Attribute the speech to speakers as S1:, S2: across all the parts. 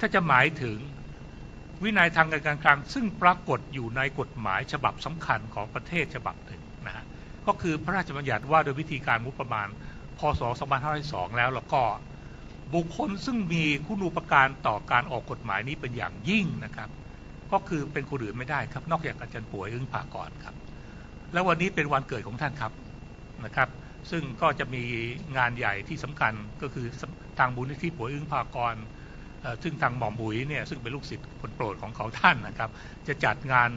S1: ถ้าจะหมายถึงวินัยทางการคลังซึ่งปรากฏอยู่ในกฎหมายฉบับสำคัญของประเทศฉบับหนึ่งนะฮะก็คือพระราชบัญญัติว่าโดยวิธีการงบประมาณ พศ 2502 แล้วแล้วก็บุคคลซึ่งมีคุณูปการต่อการออกกฎหมายนี้เป็นอย่างยิ่งนะครับ ก็คือเป็นคนอื่นไม่ได้ครับ นอกจากอาจารย์ป่วยอึ้งภากรครับ แล้ววันนี้เป็นวันเกิดของท่านครับนะครับ ซึ่งก็จะมีงานใหญ่ที่สำคัญก็คือทางบุญที่ป่วยอึ้งภากรเอ่อ ซึ่งทางหม่อมบุ๋ยเนี่ยซึ่งเป็นลูกศิษย์คนโปรดของเขาท่านนะครับ จะจัดงาน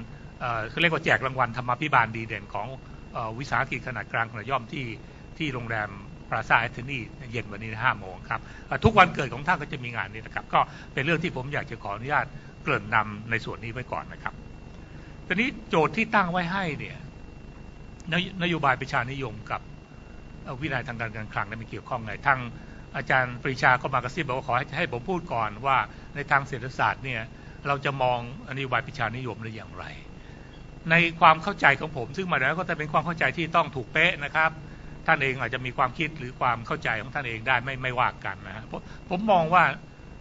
S1: เขาเรียกว่าแจกรางวัลธรรมาภิบาลดีเด่นของอวิสาหกิจขนาดกลางขนาดย่อมที่ที่โรงแรมปราซาแอทเทนีเย็นวันนี้ห้าโมงครับทุกวันเกิดของท่านก็จะมีงานนี้นะครับ ก็เป็นเรื่องที่ผมอยากจะขออนุญาตเกริ่นนำในส่วนนี้ไว้ก่อนนะครับตอนนี้โจทย์ที่ตั้งไว้ให้เนี่ยนโยนโยบายประชานิยมกับวินัยทางการการคลังนั้นมีเกี่ยวข้องไงทาง อาจารย์ปรีชาก็มากระซิบบอกว่าขอให้ให้ผมพูดก่อนว่าในทางเศรษฐศาสตร์เนี่ยเราจะมองอนโยบายประชานิยมได้อย่างไร ในความเข้าใจของผม ซึ่งมาแล้วก็จะเป็นความเข้าใจที่ต้องถูกเป๊ะนะครับ ท่านเองอาจจะมีความคิดหรือความเข้าใจของท่านเองได้ไม่ไม่ว่ากันนะฮะผมมองว่า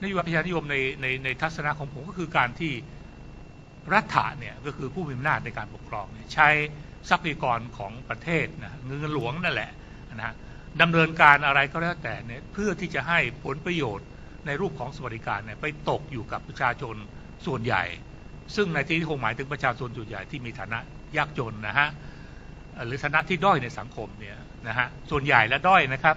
S1: นโยบายประชานิยมในในในทัศนะของผมก็คือการที่รัฐะเนี่ยก็คือผู้มีอำนาจในการปกครองใช้ทรัพยากรของประเทศนะเงินหลวงนั่นแหละนะฮะ ดำเนินการอะไรก็แล้วแต่เนี่ยเพื่อที่จะให้ผลประโยชน์ในรูปของสวัสดิการเนี่ยไปตกอยู่กับประชาชนส่วนใหญ่ ซึ่งในที่นี้คงหมายถึงประชาชนส่วนใหญ่ที่มีฐานะยากจนนะฮะเอ่อหรือฐานะที่ด้อยในสังคมเนี่ยนะฮะส่วนใหญ่และด้อยนะครับ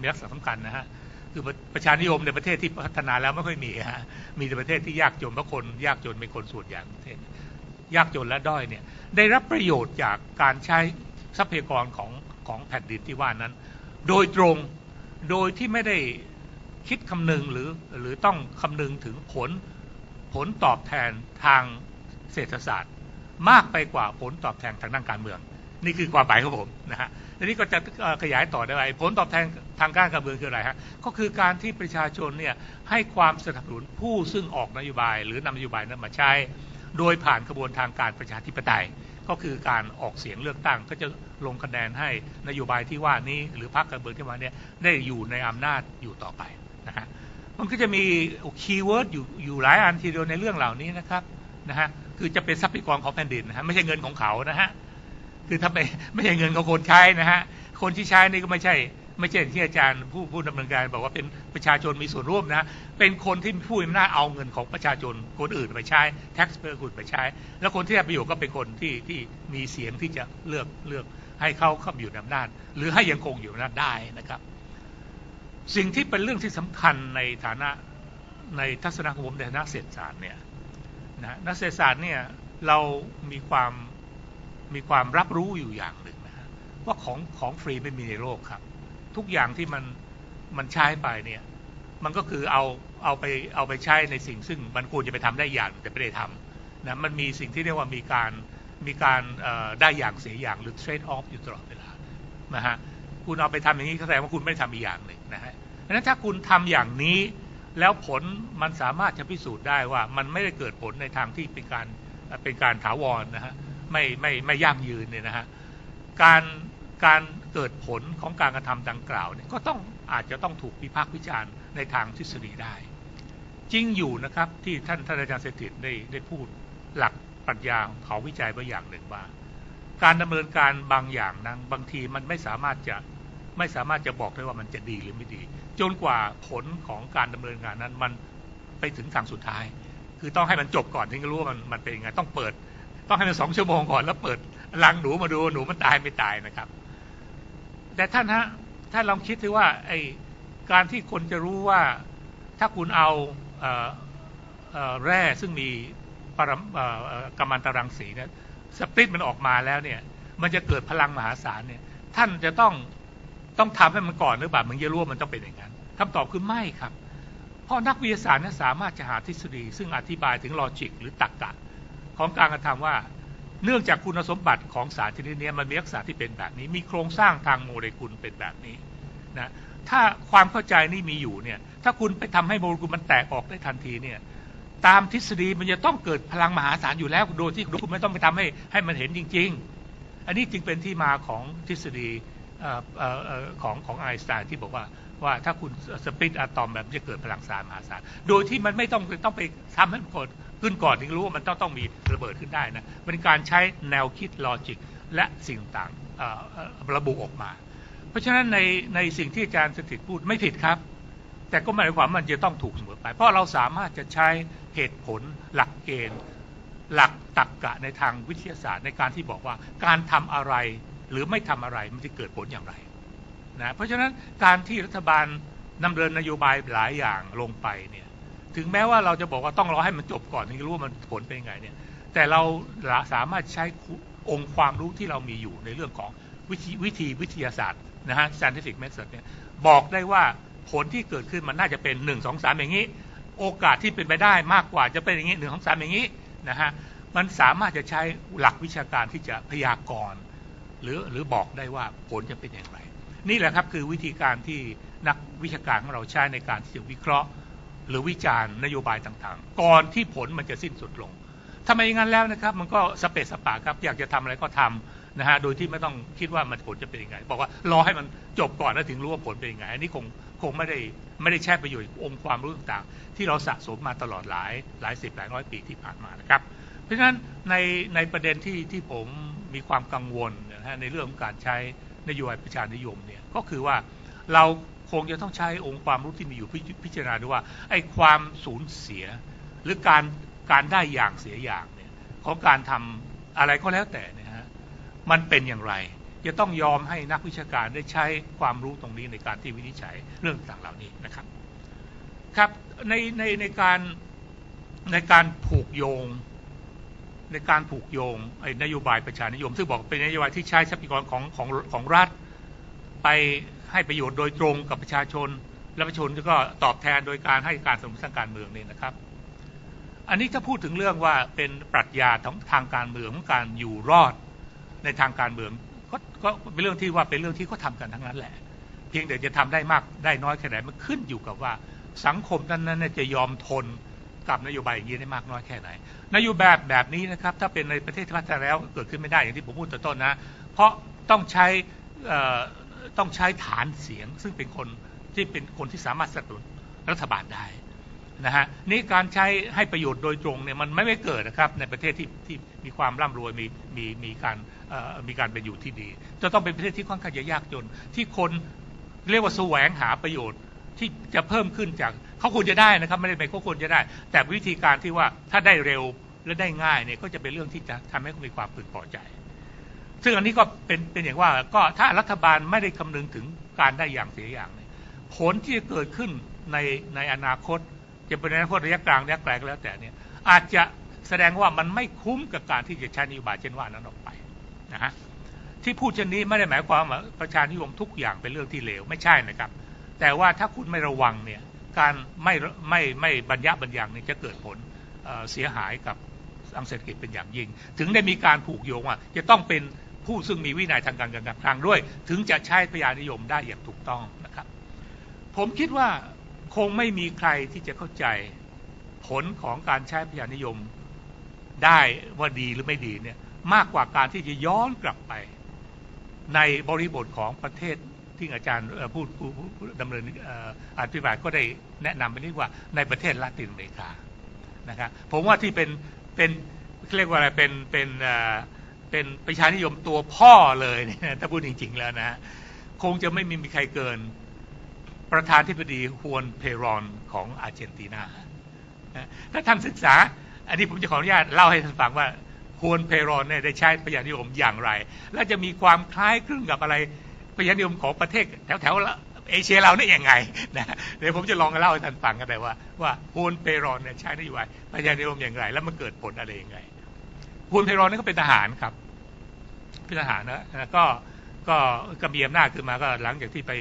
S1: มีลักษณะสำคัญนะฮะคือประชานิยมในประเทศที่พัฒนาแล้วไม่ค่อยมีฮะมีแต่ประเทศที่ยากจนเพราะคนยากจนเป็นคนส่วนใหญ่ประเทศ ยากจนและด้อยเนี่ยได้รับประโยชน์จากการใช้ทรัพยากรของของแผ่นดินที่ว่านั้น โดยตรงโดยที่ไม่ได้คิดคำนึงหรือหรือต้องคำนึงถึงผลผลตอบแทนทางเศรษฐศาสตร์ มากไปกว่าผลตอบแทนทางด้านการเมือง นี่คือความหมายของผมนะฮะทีนี้ก็จะขยายต่อได้ว่าผลตอบแทนทางการการเมืองคืออะไรฮะก็คือการที่ประชาชนเนี่ยให้ความสนับสนุนผู้ซึ่งออกนโยบาย หรือนำนโยบายนั้นมาใช้ โดยผ่านกระบวนทางการประชาธิปไตย ก็คือการออกเสียงเลือกตั้ง ก็จะลงคะแนนให้นโยบายที่ว่านี้หรือพรรคการเมืองที่ว่านี้ได้อยู่ในอำนาจอยู่ต่อไปนะฮะมันก็จะมีคีย์เวิร์ดอยู่อยู่หลายอันทีเดียวในเรื่องเหล่านี้นะครับนะฮะคือจะเป็นทรัพยากรของแผ่นดินนะฮะไม่ใช่เงินของเขานะฮะคือถ้าไม่ไม่ใช่เงินของคนใช้นะฮะคนที่ใช้นี่ก็ไม่ใช่ ไม่ใช่ที่อาจารย์ผู้ผู้ดำเนินการบอกว่าเป็นประชาชนมีส่วนร่วมนะ เป็นคนที่ผู้มีอำนาจเอาเงินของประชาชนคนอื่นไปใช้ taxpayer คนไปใช้ แล้วคนที่ได้ประโยชน์ก็เป็นคนที่ที่มีเสียงที่จะเลือกเลือกให้เขาเข้ามาอยู่ในอำนาจ หรือให้ยังคงอยู่ในอำนาจได้นะครับ สิ่งที่เป็นเรื่องที่สำคัญในฐานะในทัศนคติของผมในฐานะเศรษฐศาสตร์เนี่ยนะนักเศรษฐศาสตร์เนี่ยเรามีความมีความรับรู้อยู่อย่างหนึ่งนะว่าของของฟรีไม่มีในโลกครับ ทุกอย่างที่มันมันใช้ไปเนี่ย มันก็คือเอาเอาไปเอาไปใช้ในสิ่งซึ่งมันควรจะไปทำได้อย่างแต่ไม่ได้ทำนะมันมีสิ่งที่เรียกว่ามีการมีการได้อย่างเสียอย่างหรือ trade off อยู่ตลอดเวลานะฮะคุณเอาไปทำอย่างนี้แสดงว่าคุณไม่ได้ทำอีกอย่างหนึ่งนะฮะดังนั้นถ้าคุณทำอย่างนี้แล้วผลมันสามารถจะพิสูจน์ได้ว่ามันไม่ได้เกิดผลในทางที่เป็นการเป็นการถาวรนะฮะไม่ไม่ไม่ยั่งยืนเนี่ยนะฮะการการ เกิดผลของการกระทำดังกล่าวเนี่ยก็ต้องอาจจะต้องถูกวิพากษ์วิจารณ์ในทางทฤษฎีได้ จริงอยู่นะครับที่ท่านท่านอาจารย์เศรษฐิตได้ได้พูดหลักปรัชญาของเขาวิจัยไว้อย่างหนึ่งว่า การดำเนินการบางอย่างนั้นบางทีมันไม่สามารถจะไม่สามารถจะบอกได้ว่ามันจะดีหรือไม่ดี จนกว่าผลของการดำเนินงานนั้นมันไปถึงทางสุดท้าย คือต้องให้มันจบก่อนถึงจะรู้ว่ามันมันเป็นยังไงต้องเปิด ต้องให้มันสองชั่วโมงก่อนแล้วเปิดลังหนูมาดูหนูมันตายไม่ตายนะครับ แต่ท่านฮะท่านลองคิดดูว่าไอการที่คนจะรู้ว่าถ้าคุณเอาเออเออแร่ซึ่งมีปรกัมมันตรังสีเนี่ยสปริตมันออกมาแล้วเนี่ย มันจะเกิดพลังมหาศาลเนี่ย ท่านจะต้องต้องทำให้มันก่อนหรือเปล่ามันจะรู้ว่ามันต้องเป็นอย่างนั้นคำตอบคือไม่ครับ เพราะนักวิทยาศาสตร์นั้นสามารถจะหาทฤษฎี ซึ่งอธิบายถึงลอจิกหรือตรรกะของการกระทำว่า เนื่องจากคุณสมบัติของสารชนิดนี้มันมีลักษณะที่เป็นแบบนี้ มีโครงสร้างทางโมเลกุลเป็นแบบนี้นะถ้าความเข้าใจนี่มีอยู่เนี่ยถ้าคุณไปทำให้โมเลกุลมันแตกออกได้ทันทีเนี่ยตามทฤษฎีมันจะต้องเกิดพลังมหาศาลอยู่แล้วโดยที่คุณไม่ต้องไปทำให้ให้มันเห็นจริง ๆ อันนี้จึงเป็นที่มาของทฤษฎีของของไอน์สไตน์ที่บอกว่าว่าถ้าคุณสปริตอะตอมแบบจะเกิดพลังสารมหาศาล โดยที่มันไม่ต้องต้องไปทำให้มันเกิด ขึ้นก่อนถึงรู้ว่ามันต้องต้องมีระเบิดขึ้นได้นะเป็นการใช้แนวคิดลอจิกและสิ่งต่างระบุออกมา เพราะฉะนั้นในในสิ่งที่อาจารย์สถิตพูดไม่ผิดครับ แต่ก็ไม่ได้ความมันจะต้องถูกเสมอไป เพราะเราสามารถจะใช้เหตุผลหลักเกณฑ์ หลักตรรกะในทางวิทยาศาสตร์ ในการที่บอกว่าการทำอะไรหรือไม่ทำอะไรมันจะเกิดผลอย่างไรนะเพราะฉะนั้นการที่รัฐบาลนำเดินนโยบายหลายอย่างลงไปเนี่ย ถึงแม้ว่าเราจะบอกว่าต้องรอให้มันจบก่อนถึงจะรู้ว่ามันผลเป็นยังไงเนี่ย แต่เราสามารถใช้องค์ความรู้ที่เรามีอยู่ในเรื่องของวิธีวิธีวิทยาศาสตร์นะฮะ scientific method เนี่ยบอกได้ว่าผลที่เกิดขึ้นมันน่าจะเป็น 1 2 3 อย่างนี้ โอกาสที่เป็นไปได้มากกว่าจะเป็นอย่างนี้หนึ่งสองสามอย่างนี้นะฮะมันสามารถจะใช้หลักวิชาการที่จะพยากรณ์หรือหรือบอกได้ว่าผลจะเป็นอย่างไร นี่แหละครับคือวิธีการที่นักวิชาการของเราใช้ในการที่จะวิเคราะห์ หรือวิจารณ์นโยบายต่างๆ ก่อนที่ผลมันจะสิ้นสุดลงทำไมอย่างนั้นแล้วนะครับ มันก็สเปซสปาครับอยากจะทำอะไรก็ทำนะฮะโดยที่ไม่ต้องคิดว่ามันผลจะเป็นยังไง บอกว่ารอให้มันจบก่อนแล้วถึงรู้ว่าผลเป็นยังไงอันนี้คงคงไม่ได้ไม่ได้แช่ประโยชน์องค์ความรู้ต่างๆ ที่เราสะสมมาตลอดหลายหลายสิบหลายร้อยปีที่ผ่านมานะครับ เพราะฉะนั้นในในประเด็นที่ที่ผมมีความกังวลนะฮะในเรื่องของการใช้นโยบายประชานิยมเนี่ยก็คือว่า เราคงจะต้องใช้องค์ความรู้ที่มีอยู่พิพจารณาดูว่าไอ้ความสูญเสีย หรือการการได้อย่างเสียอย่างเนี่ยของการทำอะไรก็แล้วแต่เนี่ยฮะมันเป็นอย่างไร จะต้องยอมให้นักวิชาการได้ใช้ความรู้ตรงนี้ในการที่วินิจฉัยเรื่องต่างเหล่านี้นะครับครับในในในการในการผูกโยง ในการผูกโยงไอ้นโยบายประชานิยม ซึ่งบอกเป็นนโยบายที่ใช้ทรัพยากรของของของรัฐ ไปให้ประโยชน์โดยตรงกับประชาชน และประชาชนก็ตอบแทนโดยการให้การสนับสนุนทางการเมืองเนี่ยนะครับ อันนี้ถ้าพูดถึงเรื่องว่าเป็นปรัชญาของทางการเมืองของการอยู่รอดในทางการเมืองก็ก็เป็นเรื่องที่ว่าเป็นเรื่องที่เขาทากันทั้งนั้นแหละ เพียงแต่จะทำได้มากได้น้อยแค่ไหนมันขึ้นอยู่กับว่าสังคมนั้นนั้นจะยอมทนกับนโยบายอย่างนี้ได้มากน้อยแค่ไหน นโยบายแบบนี้นะครับถ้าเป็นในประเทศพัฒนาแล้วเกิดขึ้นไม่ได้อย่างที่ผมพูดต้นนะ เพราะต้องใช้ ต้องใช้ฐานเสียง ซึ่งเป็นคนที่เป็นคนที่สามารถสนับสนุนรัฐบาลได้นะฮะนี่การใช้ให้ประโยชน์โดยตรงเนี่ยมันไม่ไม่เกิดนะครับในประเทศที่ที่มีความร่ำรวยมีมีมีการมีการเป็นอยู่ที่ดี จะต้องเป็นประเทศที่ค่อนข้างจะยากจน ที่คนเรียกว่าแสวงหาประโยชน์ที่จะเพิ่มขึ้นจากเขาควรจะได้นะครับไม่ได้เป็นเขาควรจะได้ แต่วิธีการที่ว่าถ้าได้เร็วและได้ง่ายเนี่ยก็จะเป็นเรื่องที่จะทำให้เขามีความพึงพอใจ ซึ่งอันนี้ก็เป็นเป็นอย่างว่าก็ถ้ารัฐบาลไม่ได้คำนึงถึงการได้อย่างเสียอย่างเนี่ยผลที่จะเกิดขึ้นในในอนาคต จะเป็นอนาคตระยะกลางระยะไกลก็แล้วแต่เนี่ยอาจจะแสดงว่ามันไม่คุ้มกับการที่จะใช้นโยบายเช่นว่านั้นออกไปนะฮะที่พูดเช่นนี้ไม่ได้หมายความว่าประชานิยมทุกอย่างเป็นเรื่องที่เลวไม่ใช่นะครับ แต่ว่าถ้าคุณไม่ระวังเนี่ยการไม่ไม่ไม่บรรยะบรรยังเนี่ยจะเกิดผลเเสียหายกับทางเศรษฐกิจเป็นอย่างยิ่ง ถึงได้มีการผูกโยงว่าจะต้องเป็น ผู้ซึ่งมีวินัยทางการเงินการคลังด้วย ถึงจะใช้ประชานิยมได้อย่างถูกต้องนะครับ ผมคิดว่าคงไม่มีใครที่จะเข้าใจผลของการใช้ประชานิยมได้ว่าดีหรือไม่ดีเนี่ยมากกว่าการที่จะย้อนกลับไป ในบริบทของประเทศที่อาจารย์พูดผู้ดำเนินอธิบายก็ได้แนะนำไปนิดว่าในประเทศละตินอเมริกานะครับผมว่าที่เป็นเป็นเรียกว่าอะไรเป็นเป็น เป็นประชานิยมตัวพ่อเลยเนี่ยถ้าพูดจริง ๆ แล้วนะคงจะไม่มีใครเกินประธานที่ปดีฮวนเพรอนของอาร์เจนตินาถ้าท่านศึกษา อันนี้ผมจะขออนุญาตเล่าให้ท่านฟังว่าฮวนเพรอนเนี่ยได้ใช้ประชานิยมอย่างไร และจะมีความคล้ายคลึงกับอะไรประชานิยมของประเทศแถวแถวๆเอเชียเราเนี่ยยังไงนะเดี๋ยวผมจะลองเล่าให้ท่านฟังกันได้ว่าว่าฮวนเพรอนเนี่ยใช้นโยบายประชานิยมอย่างไร แล้วมันเกิดผลอะไรยังไง ฮวนเพรอนนี่ก็เป็นทหารครับ เป็นทหารนะแล้วก็ ก็ก็มีอำนาจขึ้นมาก็หลังจากที่ไป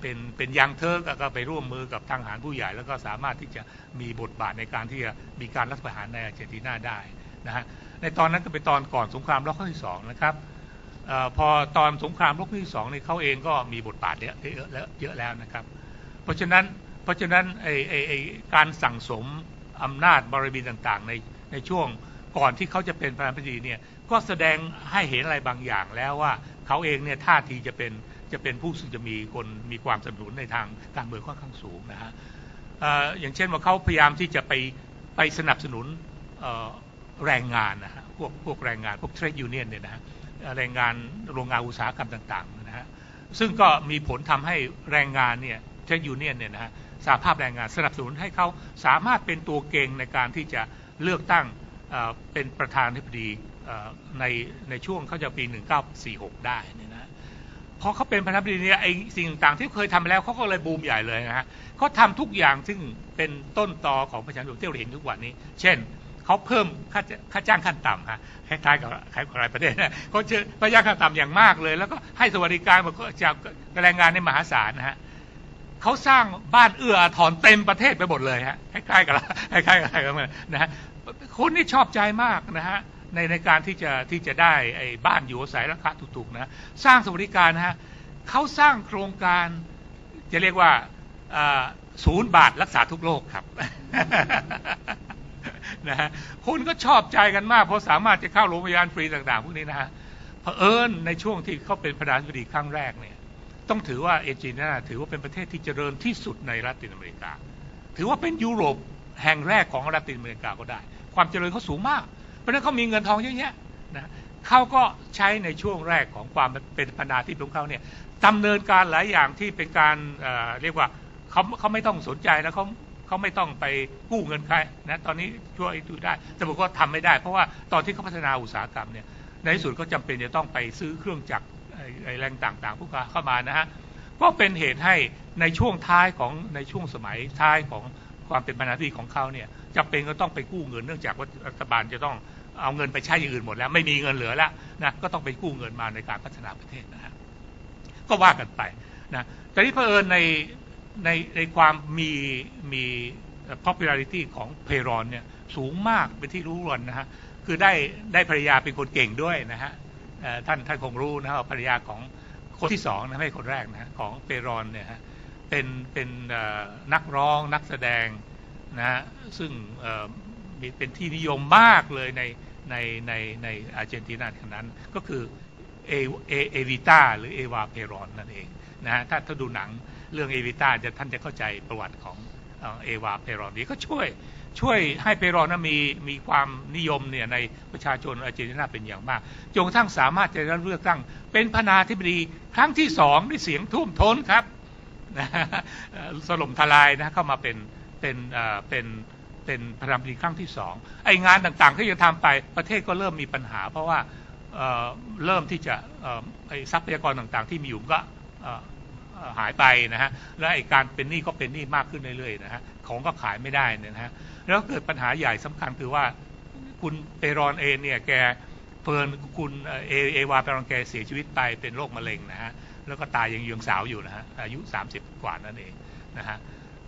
S1: เป็นเป็นยังเทิร์กก็ไปร่วมมือกับทางทหารผู้ใหญ่ แล้วก็สามารถที่จะมีบทบาทในการที่จะมีการรัฐประหารในอาร์เจนตินาได้นะฮะ ในตอนนั้นก็เป็นตอนก่อนสงครามโลกครั้งที่สองนะครับออพอตอนสงครามโลกครั้งที่สองนี่เขาเองก็มีบทบาทเยอะแล้วเยอะแล้วนะครับ เพราะฉะนั้นเพราะฉะนั้นไอ้ไอ้ไอการสั่งสมอำนาจบารมีต่างๆ ในในช่วง ก่อนที่เขาจะเป็นประธานาธิบดีเนี่ยก็แสดงให้เห็นอะไรบางอย่างแล้วว่าเขาเองเนี่ยท่าทีจะเป็นจะเป็นผู้ซึ่งจะมีคนมีความสนับสนุนในทางการเมืองค่อนข้างสูงนะฮะอย่างเช่นว่าเขาพยายามที่จะไปไปสนับสนุนแรงงานนะฮะพวกพวกแรงงานพวกเทรดยูเนียนเนี่ยนะฮะแรงงานโรงงานอุตสาหกรรมต่างๆนะฮะซึ่งก็มีผลทำให้แรงงานเนี่ยเทรดยูเนียนเนี่ยนะฮะสหภาพแรงงานสนับสนุนให้เขาสามารถเป็นตัวเก่งในการที่จะเลือกตั้ง เป็นประธานาธิบดีในในช่วงเขาจะปี 1946 ได้เนี่ยนะพอเขาเป็นประธานาธิบดีเนี่ยไอ้สิ่งต่างๆที่เคยทำแล้วเขาก็เลยบูมใหญ่เลยนะฮะเขาทำทุกอย่างซึ่งเป็นต้นตอของประชาชนที่เราเห็นทุกวันนี้ เช่นเขาเพิ่มค่าค่าจ้างขั้นต่ำฮะคล้ายๆกับคล้ายกับหลายประเทศนะเขาเจอค่าจ้างขั้นต่ำอย่างมากเลย แล้วก็ให้สวัสดิการมันก็จากแรงงานในมหาศาลนะฮะเขาสร้างบ้านเอื้ออาทรเต็มประเทศไปหมดเลยฮะคล้ายๆกับคล้ายๆกับอะไรกันนะฮะ คนนี่ชอบใจมากนะฮะในในการที่จะที่จะได้ไอ้บ้านอยู่อาศัยราคาถูกๆนะสร้างสวัสดิการนะฮะเขาสร้างโครงการจะเรียกว่าศูนย์บาทรักษาทุกโรคครับนะฮะคนก็ชอบใจกันมาก เพราะสามารถจะเข้าโรงพยาบาลฟรีต่างๆพวกนี้นะฮะเผอิญในช่วงที่เขาเป็นประธานาธิบดีครั้งแรกเนี่ยต้องถือว่าเอเจนนาถือว่าเป็นประเทศที่เจริญที่สุดในละตินอเมริกา ถือว่าเป็นยุโรป แห่งแรกของละตินอเมริกาก็ได้ ความเจริญเขาสูงมาก เพราะนั้นเขามีเงินทองเยอะแยะนะเขาก็ใช้ในช่วงแรกของความเป็นประธานาธิบดีของเขาเนี่ยดำเนินการหลายอย่างที่เป็นการเเรียกว่าเขาเขาไม่ต้องสนใจนะเขาเขาไม่ต้องไปกู้เงินใครนะตอนนี้ช่วยดูได้แต่บอกว่าทำไม่ได้ เพราะว่าตอนที่เขาพัฒนาอุตสาหกรรมเนี่ยในที่สุดก็จำเป็นจะต้องไปซื้อเครื่องจักรไอ้แรงต่างๆพวกเข้ามานะฮะก็เป็นเหตุให้ในช่วงท้ายของในช่วงสมัยท้ายของ ความเป็นบรรณาธิบดีของเขาเนี่ยจำเป็นก็ต้องไปกู้เงินเนื่องจากว่ารัฐบาลจะต้องเอาเงินไปใช้อย่างอื่นหมดแล้ว ไม่มีเงินเหลือแล้วนะก็ต้องไปกู้เงินมาในการพัฒนาประเทศนะฮะก็ว่ากันไปนะแต่ที่เผอิญในในในความมีมี popularity ของเพรอนเนี่ยสูงมากเป็นที่รู้รวนนะฮะคือได้ได้ภรรยาเป็นคนเก่งด้วยนะฮะท่านท่านคงรู้นะว่าภรรยาของคนที่สองนะไม่คนแรกนะฮะของเปรอนเนี่ยฮะ เป็นเป็นนักร้องนักแสดงนะฮะซึ่งเอ่อมีเป็นที่นิยมมากเลยในในในในอาร์เจนตินาขณะนั้นก็คือเอเอเอวิต้าหรือเอวาเปรอนนั่นเองนะฮะถ้าถ้าดูหนังเรื่องเอวิต้าจะท่านจะเข้าใจประวัติของเอ่อเอวาเปรอนนี้ก็ช่วยช่วยให้เปรอนนะมีมีความนิยมเนี่ยในประชาชนอาร์เจนตินาเป็นอย่างมากจนกระทั่งสามารถจะเลือกตั้งเป็นประนาธิบดีครั้งที่สองด้วยเสียงท่วมท้นครับ นะฮะเอ่อสลมทลายนะเข้ามาเป็นเป็นเป็นเป็นประธานาธิบดีครั้งที่สองไองานต่างๆที่จะทำไปประเทศก็เริ่มมีปัญหา เพราะว่าเเริ่มที่จะไอทรัพยากรต่างๆ ที่มีอยู่ก็หายไปนะฮะและไอการเป็นหนี้ก็เป็นหนี้มากขึ้นเรื่อยๆนะฮะของก็ขายไม่ได้นะฮะแล้วเกิดปัญหาใหญ่สำคัญคือว่าคุณเปรอนเองเนี่ยแก เฟิร์นคุณเอเอวาเปรอนแกเสียชีวิตไปเป็นโรคมะเร็งนะฮะแล้วก็ตายยังยังสาวอยู่นะฮะอายุ 30 กว่านั่นเองนะฮะ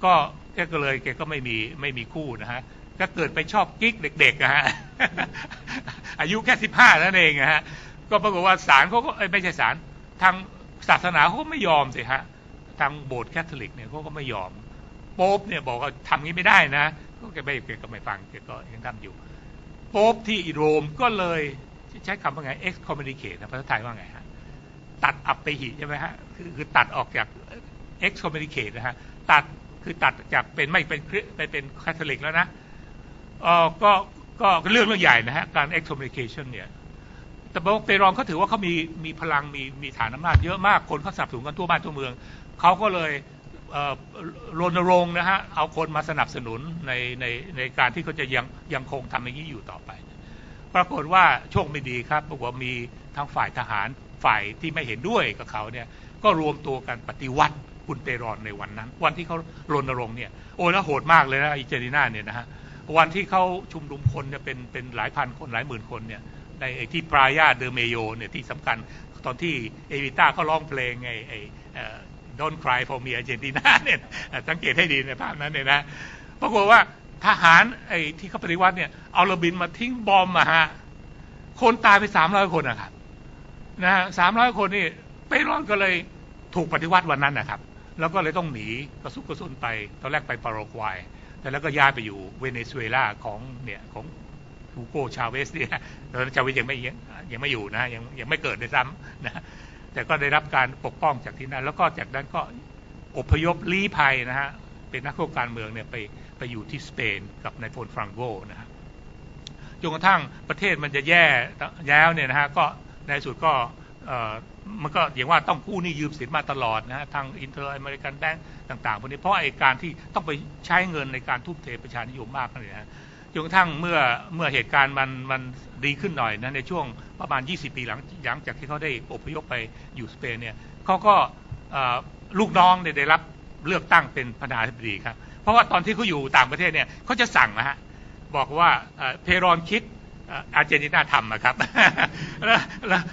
S1: ก็แกก็เลยแกก็ไม่มีไม่มีคู่นะฮะก็เกิดไปชอบกิ๊กเด็กๆนะฮะอายุแค่15นั่นเองนะฮะก็ปรากฏว่าศาลเขาก็เอ้ยไม่ใช่ศาลทางศาสนาเขาก็ไม่ยอมสิฮะทางโบสถ์แคทอลิกเนี่ยเขาก็ไม่ยอมโป๊ปเนี่ยบอกว่าทำงี้ไม่ได้นะก็แกไม่แกก็ไม่ฟังแกก็ยังทำอยู่โป๊ปที่โรมก็เลย ใช้คำว่าไง excommunicate นะภาษาไทยว่าไงฮะตัดอัปไปหิใช่ไหมฮะคือคือตัดออกจาก excommunicate นะฮะตัดคือตัดจากเป็นไม่เป็นคริไปเป็นคาทอลิกแล้วนะเออก็ก็เรื่องเรื่องใหญ่นะฮะการ excommunication เนี่ยแต่บอกเปรอนเขาถือว่าเขามีมีพลังมีมีฐานอำนาจเยอะมากคนเขาสนับสนุนกันทั่วบ้านทั่วเมืองเขาก็เลยรณรงค์นะฮะเอาคนมาสนับสนุนในในในการที่เขาจะยังยังคงทำอย่างนี้อยู่ต่อไป ปรากฏว่าโชคไม่ดีครับปรากฏว่ามีทั้งฝ่ายทหารฝ่ายที่ไม่เห็นด้วยกับเขาเนี่ยก็รวมตัวกันปฏิวัติคุณเปรอนในวันนั้น วันที่เขารณรงค์เนี่ยโอ้แล้วโหดมากเลยนะอิเจริน่าเนี่ยนะฮะวันที่เขาชุมนุมคนเนี่ยเป็นเป็นหลายพันคนหลายหมื่นคนเนี่ยในไอ้ที่ปรายาเดอเมโยเนี่ยที่สำคัญตอนที่เอวิต้าเขาร้องเพลงไงไอ้เอ่อ Don't cry for me Argentina เนี่ยสังเกตให้ดีในภาพนั้นเนี่ยนะปรากฏว่า ทหารไอ้ที่เขาปฏิวัติเนี่ยเอาระบินมาทิ้งบอมมาฮะคนตายไปสามร้อยคนนะครับนะฮะสามร้อยคนนี่เปรอนก็เลยถูกปฏิวัติวันนั้นนะครับ แล้วก็เลยต้องหนีกระซุกกระสุนไปตอนแรกไปปารากวัย แต่แล้วก็ย้ายไปอยู่เวเนซุเอลาของเนี่ยของฮูโกชาเวสเนี่ยตอนนั้นชาเวสยังไม่ยังยังไม่อยู่นะยังยังไม่เกิดด้วยซ้ำนะแต่ก็ได้รับการปกป้องจากที่นั่นแล้วก็จากนั้นก็อพยพลี้ภัยนะฮะเป็นนักโทษการเมืองเนี่ยไป ไปอยู่ที่สเปนกับนายพลฟรังโกนะฮะจนกระทั่งประเทศมันจะแย่แล้วเนี่ยนะฮะก็ในสุดก็มันก็อย่างว่าต้องกู้นี้ยืมสินมาตลอดนะฮะทางอินเตอร์อเมริกันแบงก์ต่างๆพวกนี้เพราะไอ้การที่ต้องไปใช้เงินในการทุ่มเทประชานิยมมากเลยนะฮะจนกระทั่งเมื่อเมื่อเหตุการณ์มันมันดีขึ้นหน่อยนะในช่วงประมาณ 20 ปีหลังหลังจากที่เขาได้อพยพไปอยู่สเปนเนี่ยเขาก็ลูกน้องเนี่ยได้รับเลือกตั้งเป็นประธานาธิบดีครับ เพราะว่าตอนที่เขาอยู่ต่างประเทศเนี่ยเขาจะสั่งนะฮะบอกว่าเพรอนคิดอาร์เจนตินาทำนะครับแล้ว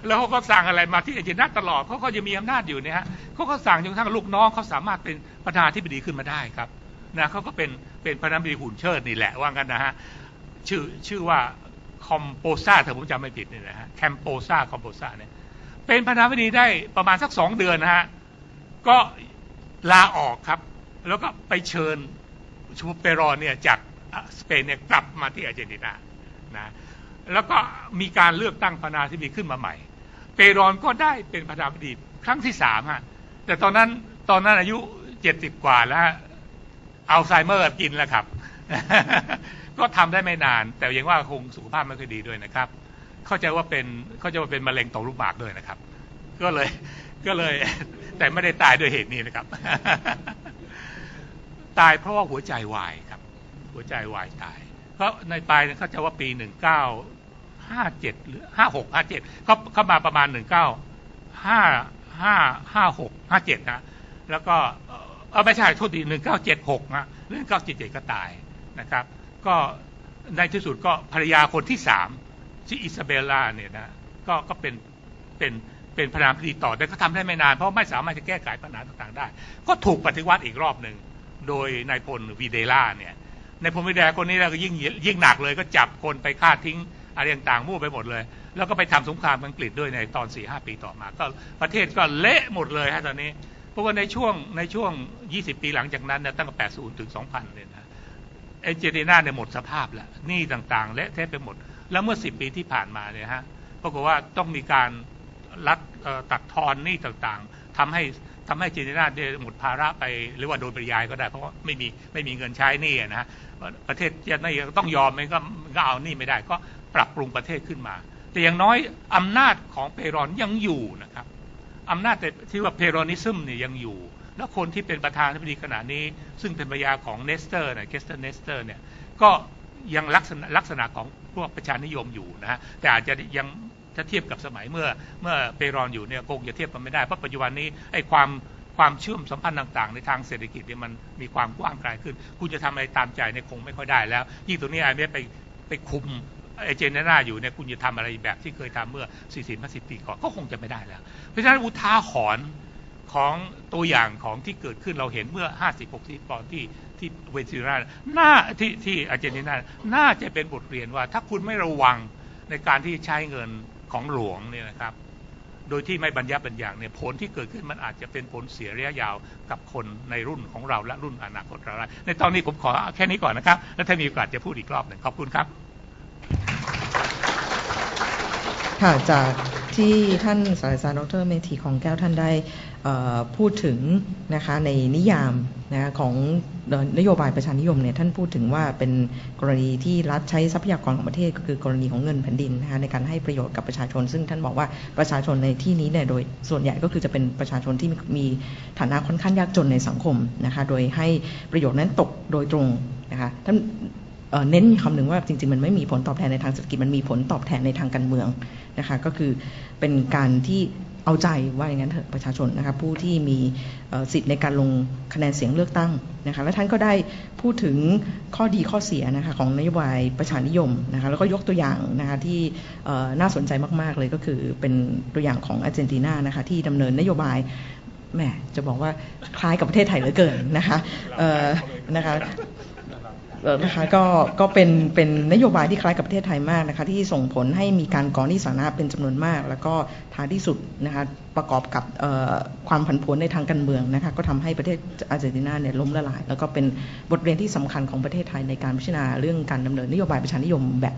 S1: แล้วเขาก็สั่งอะไรมาที่อาร์เจนตินาตลอดเขาก็จะมีอำนาจอยู่เนี่ยฮะเขาก็สั่งจนกระทั่งลูกน้องเขาสามารถเป็นประธานาธิบดีขึ้นมาได้ครับนะเขาก็เป็นเป็นประธานาธิบดีหุ่นเชิดนี่แหละว่างั้นนะฮะชื่อชื่อว่าคอมโปซาถ้าผมจำไม่ผิดเนี่ยนะฮะแคมโปซาคอมโปซาเนี่ยเป็นประธานาธิบดีได้ประมาณสักสองเดือนนะฮะก็ลาออกครับ แล้วก็ไปเชิญ ชูเปรอนเนี่ยจากสเปนเนี่ยกลับมาที่อาร์เจนตินานะแล้วก็มีการเลือกตั้งประธานาธิบดีขึ้นมาใหม่ เปรอนก็ได้เป็นประธานาธิบดีครั้งที่สามฮะแต่ตอนนั้นตอนนั้นอายุเจ็ดสิบกว่าแล้วอัลไซเมอร์กินแล้วครับ ก็ทำได้ไม่นาน แต่ยังว่าคงสุขภาพไม่ค่อยดีด้วยนะครับ เข้าใจว่าเป็นเข้าใจว่าเป็นมะเร็งต่อมลูกหมากด้วยนะครับ ก็เลยก็เลยแต่ไม่ได้ตายด้วยเหตุนี้นะครับ ตายเพราะว่าหัวใจวายครับ หัวใจวายตาย เพราะในปลายเขาจะว่าปีหนึ่งเก้าห้าเจ็ดหรือห้าหกห้าเจ็ดเขาเข้ามาประมาณหนึ่งเก้าห้าห้าห้าหกห้าเจ็ดนะแล้วก็เอ่อไม่ใช่โทษทีหนึ่งเก้าเจ็ดหกนะหนึ่งเก้าเจ็ดเจ็ดก็ตายนะครับ ก็ในที่สุดก็ภรรยาคนที่สามชื่ออิซาเบลล่าเนี่ยนะก็ก็เป็นเป็นเป็นประธานาธิบดีต่อแต่ก็ทำได้ไม่นานเพราะไม่สามารถจะแก้ไขปัญหาต่างๆได้ ก็ถูกปฏิวัติอีกรอบหนึ่ง โดยนายพลวีเดล่าเนี่ยนายพลวีเดล่าคนนี้แล้วก็ยิ่งยิ่งหนักเลยก็จับคนไปฆ่าทิ้งอะไรต่างๆมั่วไปหมดเลย แล้วก็ไปทำสงครามอังกฤษด้วยในตอน4ีหปีต่อมา ก็ประเทศก็เละหมดเลยฮะตอนนี้ เพราะว่าในช่วงในช่วง 20 ปีหลังจากนั้นเนี่ยตั้งแต่80 ถึง 2000 เนี่ยนะเอเจนตินาเนี่ยหมดสภาพแล้วหนี้ต่างๆ และเทะไปหมด แล้วเมื่อ 10 ปีที่ผ่านมาเนี่ยฮะปรากฏว่าต้องมีการรัดตัดทอนหนี้ต่างๆทำให้ ทำให้เจนตินาได้หมดภาระไปหรือว่าโดยปริยายก็ได้ เพราะว่าไม่มีไม่มีเงินใช้หนี้นะฮะประเทศจะไม่ต้องยอมมันก็ก็เอาหนี้ไม่ได้ ก็ปรับปรุงประเทศขึ้นมา แต่อย่างน้อยอำนาจของเปรอนยังอยู่นะครับอำนาจแต่ที่ว่าเพโรนิซึมเนี่ยยังอยู่ แล้วคนที่เป็นประธานาธิบดีขณะนี้ ซึ่งเป็นภรรยาของเนสเตอร์เนี่ยเคสเตอร์เนสเตอร์เนี่ยก็ยังลักษณะลักษณะของพวกประชานิยมอยู่นะฮะแต่อาจจะยัง ถ้าเทียบกับสมัยเมื่อเมื่อเปรอนอยู่เนี่ยคงจะเทียบกันไม่ได้เพราะปัจจุบันนี้ไอ้ความความเชื่อมสัมพันธ์ต่างๆ ในทางเศรษฐกิจเนี่ยมันมีความกว้างไกลขึ้น คุณจะทำอะไรตามใจเนี่ยคงไม่ค่อยได้แล้ว ยิ่งตัวนี้ไอ้เนี้ยไปไปคุมเอเจนน้าอยู่เนี่ยคุณจะทำอะไรแบบที่เคยทำเมื่อ 40-50 ปีก่อนก็คงจะไม่ได้แล้ว เพราะฉะนั้นอุทาหรณ์ของตัวอย่างของที่เกิดขึ้นเราเห็นเมื่อ 50-60ปีที่ที่เวนซุเอลาน่าที่ที่อาร์เจนตินาน่าจะเป็นบทเรียนว่าถ้าคุณไม่ระวังในการที่ใช้เงิน ของหลวงเนี่ยนะครับ โดยที่ไม่บรรยับบรรยังเนี่ยผลที่เกิดขึ้นมันอาจจะเป็นผลเสียระยะยาวกับคนในรุ่นของเราและรุ่นอนาคตเราได้ในตอนนี้ผมขอแค่นี้ก่อนนะครับ แล้วถ้ามีโอกาสจะพูดอีกรอบหนึ่งขอบคุณครับ
S2: ค่ะจากที่ท่านศาสตราจารย์ดรเมธีของแก้วท่านได้ พูดถึงนะคะในนิยามนะะของนโยบายประชานิยมเนี่ยท่านพูดถึงว่าเป็นกรณีที่รัฐใช้ทรัพยากรของประเทศก็คือกรณีของเงินแผ่นดินนะคะในการให้ประโยชน์กับประชาชน ซึ่งท่านบอกว่าประชาชนในที่นี้เนี่ยโดยส่วนใหญ่ก็คือจะเป็นประชาชนที่มีฐานะค่อนข้างยากจนในสังคมนะคะโดยให้ประโยชน์นั้นตกโดยตรงนะคะท่านเอ่อเน้นคำหนึ่งว่าจริงๆ มันไม่มีผลตอบแทนในทางเศรษฐกิจมันมีผลตอบแทนในทางการเมืองนะคะก็คือเป็นการที่ เอาใจว่าอย่างนั้นเถอะประชาชนนะคะผู้ที่มีสิทธิ์ในการลงคะแนนเสียงเลือกตั้งนะคะและท่านก็ได้พูดถึงข้อดีข้อเสียนะคะของนโยบายประชานิยมนะคะแล้วก็ยกตัวอย่างนะคะที่น่าสนใจมาก ๆ เลยก็คือเป็นตัวอย่างของอาร์เจนตินานะคะที่ดำเนินนโยบายแหมจะบอกว่าคล้ายกับประเทศไทยเหลือเกินนะคะนะคะ นะคะก็ก็เป็นเป็นนโยบายที่คล้ายกับประเทศไทยมากนะคะที่ส่งผลให้มีการก่อหนี้สาธารณะเป็นจำนวนมาก แล้วก็ท้ายที่สุดนะคะประกอบกับความผันผวนในทางการเมืองนะคะก็ทำให้ประเทศอาร์เจนตินาเนี่ยล้มละลาย แล้วก็เป็นบทเรียนที่สำคัญของประเทศไทยในการพิจารณาเรื่องการดำเนินนโยบายประชานิยมแบบ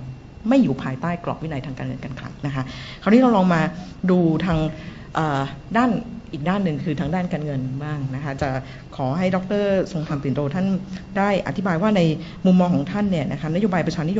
S2: ไม่อยู่ภายใต้กรอบวินัยทางการเงินการคลังนะคะคราวนี้เราลองมาดูทาง ด้านอีกด้านหนึ่งคือทางด้านการเงินบ้างนะคะจะขอให้ดรทรงธรรมปิ่นโตท่านได้อธิบายว่าในมุมมองของท่านเนี่ยนะคะนโยบายประชานิยม